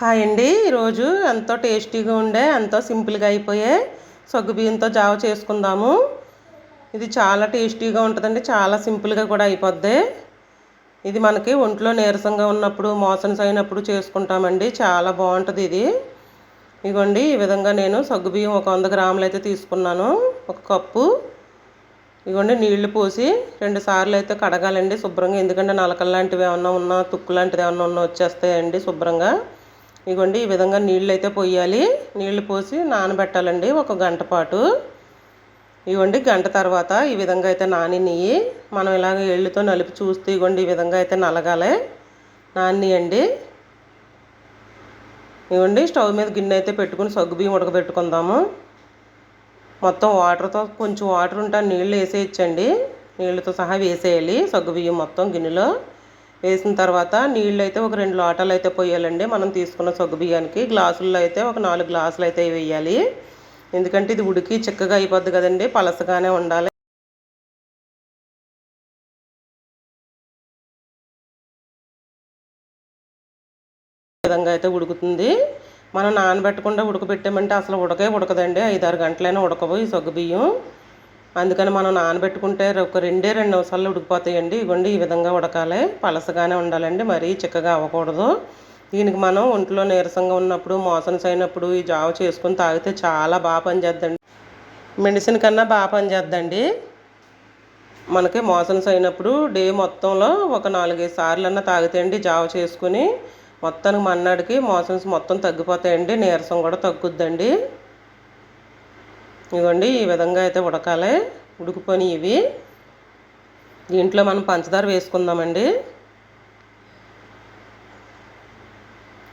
Hi అండి. ఈరోజు ఎంతో టేస్టీగా ఉండే ఎంతో సింపుల్గా అయిపోయే సగ్గుబియ్యంతో జావ చేసుకుందాము. ఇది చాలా టేస్టీగా ఉంటుందండి చాలా సింపుల్గా కూడా అయిపోద్ది. ఇది మనకి ఒంట్లో నీరసంగా ఉన్నప్పుడు మోషన్స్ అయినప్పుడు చేసుకుంటామండి. చాలా బాగుంటుంది ఇది. ఇదిగోండి ఈ విధంగా నేను సగ్గుబియ్యం ఒక వంద గ్రాములు అయితే తీసుకున్నాను ఒక కప్పు. ఇదిగోండి నీళ్ళు పోసి రెండు సార్లు అయితే కడగాలండి శుభ్రంగా. ఎందుకంటే నలకలు లాంటివి ఏమన్నా ఉన్నా తుక్కు లాంటిది ఏమన్నా ఉన్నా వచ్చేస్తాయండి శుభ్రంగా. ఇగోండి ఈ విధంగా నీళ్ళు అయితే పోయాలి. నీళ్ళు పోసి నానబెట్టాలండి ఒక గంట పాటు. ఇవ్వండి గంట తర్వాత ఈ విధంగా అయితే నానినయ్యి. మనం ఇలాగ ఎళ్ళుతో నలిపి చూస్తే ఇవ్వండి ఈ విధంగా అయితే నలగాలి. నానియండి ఇవ్వండి స్టవ్ మీద గిన్నె అయితే పెట్టుకుని సగ్గు బియ్యం ఉడకబెట్టుకుందాము. మొత్తం వాటర్తో కొంచెం వాటర్ ఉంటే నీళ్ళు వేసేయచ్చండి. నీళ్ళతో సహా వేసేయాలి సగ్గు బియ్యం మొత్తం గిన్నెలో. వేసిన తర్వాత నీళ్ళు అయితే ఒక రెండు లోటాలు అయితే పోయాలండి. మనం తీసుకున్న సొగ్గు బియ్యానికి గ్లాసుల్లో అయితే ఒక నాలుగు గ్లాసులు అయితే వేయాలి. ఎందుకంటే ఇది ఉడికి చిక్కగా అయిపోద్ది కదండి పలసగానే ఉండాలి. విధంగా అయితే ఉడుకుతుంది. మనం నానబెట్టకుండా ఉడకబెట్టామంటే అసలు ఉడకే ఉడకదండి. ఐదారు గంటలైనా ఉడకవు ఈ సొగ్గు బియ్యం. అందుకని మనం నానబెట్టుకుంటే ఒక రెండే రెండు నిమిషాల్లో ఉడికిపోతాయండి. ఇవ్వండి ఈ విధంగా ఉడకాలి. పలసగానే ఉండాలండి. మరీ చిక్కగా అవ్వకూడదు. దీనికి మనం ఒంట్లో నీరసంగా ఉన్నప్పుడు మోషన్స్ అయినప్పుడు ఈ జావ చేసుకుని తాగితే చాలా బాగా పనిచేద్దండి. మెడిసిన్ కన్నా బాగా పనిచేద్దండి. మనకి మోషన్స్ అయినప్పుడు డే మొత్తంలో ఒక నాలుగైదు సార్లు అన్నా తాగితేండి జావ చేసుకుని మొత్తానికి మన్నాడికి మోషన్స్ మొత్తం తగ్గిపోతాయండి. నీరసం కూడా తగ్గుద్దండి. ఇదిగోండి ఈ విధంగా అయితే ఉడకాలి. ఉడికిపోయి ఇవి. దీంట్లో మనం పంచదార వేసుకుందామండి.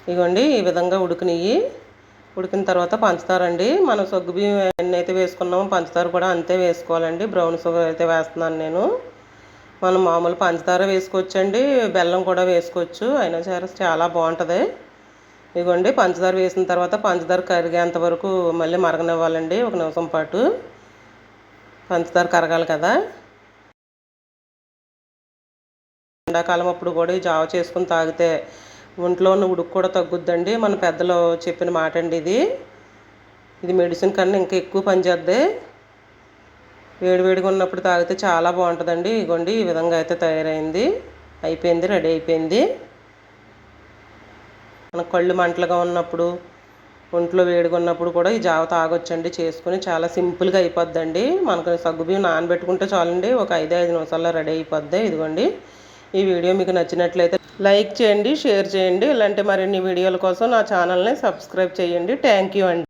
ఇదిగోండి ఈ విధంగా ఉడికినవి ఉడికిన తర్వాత పంచదార అండి. మనం సగ్గు బియ్యం ఎన్ని అయితే వేసుకున్నామో పంచదార కూడా అంతే వేసుకోవాలండి. బ్రౌన్ షుగర్ అయితే వేస్తున్నాను నేను. మనం మామూలు పంచదార వేసుకోవచ్చండి. బెల్లం కూడా వేసుకోవచ్చు. అయినా సరే చాలా బాగుంటుంది. ఇదిగోండి పంచదార వేసిన తర్వాత పంచదార కరిగేంత వరకు మళ్ళీ మరగనివ్వాలండి. ఒక నిమిషం పాటు పంచదార కరగాలి కదా. ఎండాకాలం అప్పుడు కూడా ఈ జావ చేసుకుని తాగితే ఒంట్లో ఉన్న ఉడుకు కూడా తగ్గుద్దండి. మన పెద్దలు చెప్పిన మాట అండి ఇది. ఇది మెడిసిన్ కన్నా ఇంకా ఎక్కువ పనిచేద్ది వేడివేడిగా ఉన్నప్పుడు తాగితే చాలా బాగుంటుందండి. ఇగోండి ఈ విధంగా అయితే తయారైంది. అయిపోయింది రెడీ అయిపోయింది. మన కళ్ళు మంటలుగా ఉన్నప్పుడు ఒంట్లో వేడిగా ఉన్నప్పుడు కూడా ఈ జావ తాగొచ్చండి. చేసుకుని చాలా సింపుల్గా అయిపోద్దండి. మనకు సగ్గుబియ్యం నానబెట్టుకుంటే చాలండి. ఒక ఐదు ఐదు నిమిషాల్లో రెడీ అయిపోద్ది. ఇదిగోండి. ఈ వీడియో మీకు నచ్చినట్లయితే లైక్ చేయండి షేర్ చేయండి. ఇలాంటి మరిన్ని వీడియోల కోసం నా ఛానల్ని సబ్స్క్రైబ్ చేయండి. థ్యాంక్ యూ అండి.